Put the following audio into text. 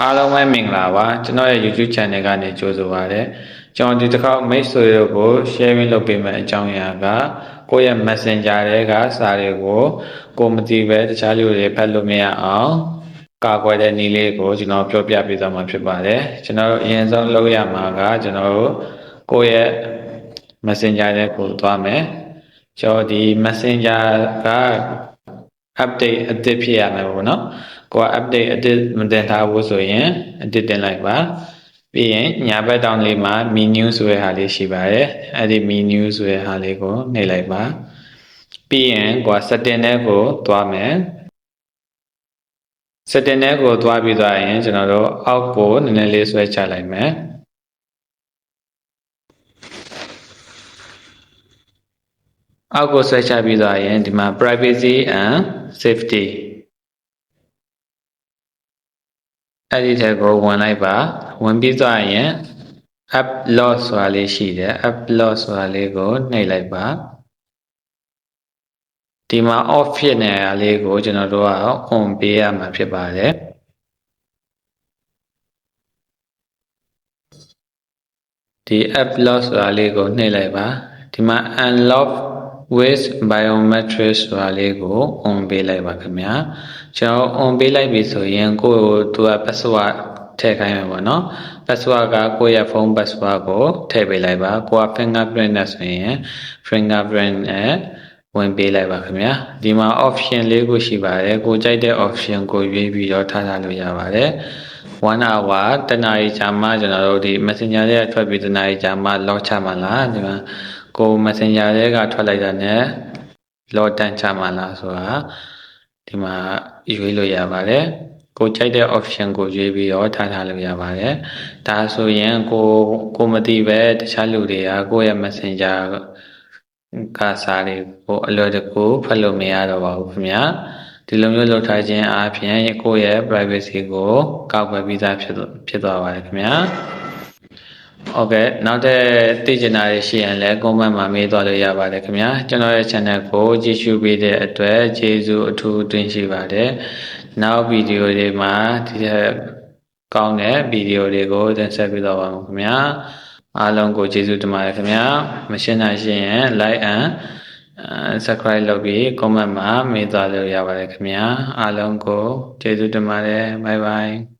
အားလုံးပဲမင်္ဂလာပါကျွန်တော်ရဲ့ YouTube channel ကနေကြိုဆိုပါရစေကျွန်တော်ဒီတစ်ခါမိတ်ဆွေတို့ကို sharing လုပ်ပေးမယ့်အကြောင်းအရာကကိုယ့်ရဲ့ Messenger တွေကစာတွေကိုကိုမသိပဲတခြားလူတွေဖတ်လို့မရအောင်ကာကွယ်တဲ့နည်းလေးကိုကျွန်တော်ပြောပြပေးသွားမှာဖြစ်ပါတယ်ကျွန်တော်တို့အရင်ဆုံးလုပ်ရမှာကကျွန်တော်တို့ကိုယ့်ရဲ့ Messenger တွေကိုသွားမယ်ကျွန်တော်ဒီ Messenger က update အသစ်ဖြစ်ရမယ်ပေါ့နော်ကိုက update အသစ်မတင်ထားဘူးဆိုရင်အသစ်တင်လိုက်ပါပြီးရင်ညာဘက်တောင်လေးမှာ menu ဆိုတဲ့ဟာလေးရှိပါတယ်အဲ့ဒီ menu ဆိုတဲ့ဟာလေးကိုနှိပ်လိုက်ပါပြီးရင်ကိုက setting ထဲကိုသွားမယ် setting ထဲကိုသွားပြီးသွားရင်ကျွန်တော်တို့အောက်ကိုနည်းနည်းလေးဆွဲချလိုက်မယ် အောက်ကိုဆွဲချပြီးသွားရင်ဒီမှာ privacy and safety အဲ့ဒီထဲကိုဝင်လိုက်ပါဝင်ပြီးသွားရင် upload ဆိုတာလေးရှိတယ် upload ဆိုတာလေးကိုနှိပ်လိုက်ပါဒီမှာ off ဖြစ်နေတာလေးကိုကျွန်တော်တို့က on ပေးရမှာဖြစ်ပါတယ်ဒီ upload ဆိုတာလေးကိုနှိပ်လိုက်ပါဒီမှာ unlock with biometric ဆိုတာလေးကို on ပေးလိုက်ပါခင်ဗျာကျွန်တော် on ပေးလိုက်ပြီဆိုရင်ကိုယ်ကိုသူက password ထည့်ခိုင်းမှာပေါ့နော် password ကကိုယ့်ရဲ့ဖုန်း password ကိုထည့်ပေးလိုက်ပါကိုက fingerprint နဲ့ဆိုရင် fingerprint နဲ့ဝင်ပေးလိုက်ပါခင်ဗျာဒီမှာ option လေးခုရှိပါတယ်ကိုကြိုက်တဲ့ option ကိုရွေးပြီးတော့ထားထားလို့ရပါတယ် 1 hour တနားရီကြာမှကျွန်တော်တို့ဒီ messenger ရဲ့ထွက်ပြီးတနားရီကြာမှ lock ချမှာလားဒီမှာကို messenger တွေကထွက်လိုက်တာ ਨੇ လောတန်ချမှာလားဆိုတာဒီမှာရွေးလို့ရပါတယ်ကိုကြိုက်တဲ့ option ကိုရွေးပြီးတော့ထားထားလို့ရပါတယ်ဒါဆိုရင်ကိုကိုမသိပဲတခြားလူတွေကကိုယ့်ရဲ့ messenger ကစားလေးကိုအလွယ်တကူဖတ်လို့မရတော့ပါဘူးခင်ဗျာ ဒီလိုမျိုးလုပ်ထားခြင်းအပြင်ကိုယ့်ရဲ့ privacy ကိုကောက်ွယ်ပြီးသားဖြစ်ဖြစ်သွားပါတယ်ခင်ဗျာဟုတ်ကဲ့နောက်တဲ့သိချင်တာတွေရှိရင်လည်း comment မှာမေးသွားလို့ရပါတယ်ခင်ဗျာကျွန်တော်ရဲ့ channel ကိုကြည့်ရှုပေးတဲ့အတွက်ကျေးဇူးအထူးတင်ရှိပါတယ်နောက်ဗီဒီယိုတွေမှာဒီထက်ကောင်းတဲ့ဗီဒီယိုတွေကိုတင်ဆက်ပေးသွားပါမယ်ခင်ဗျာအားလုံးကိုကျေးဇူးတင်ပါတယ်ခင်ဗျာမရှင်းနိုင်ရှင်ရင် like and subscribe လုပ်ပြီး comment မှာမေးသွားလို့ရပါတယ်ခင်ဗျာအားလုံးကိုကျေးဇူးတင်ပါတယ် bye bye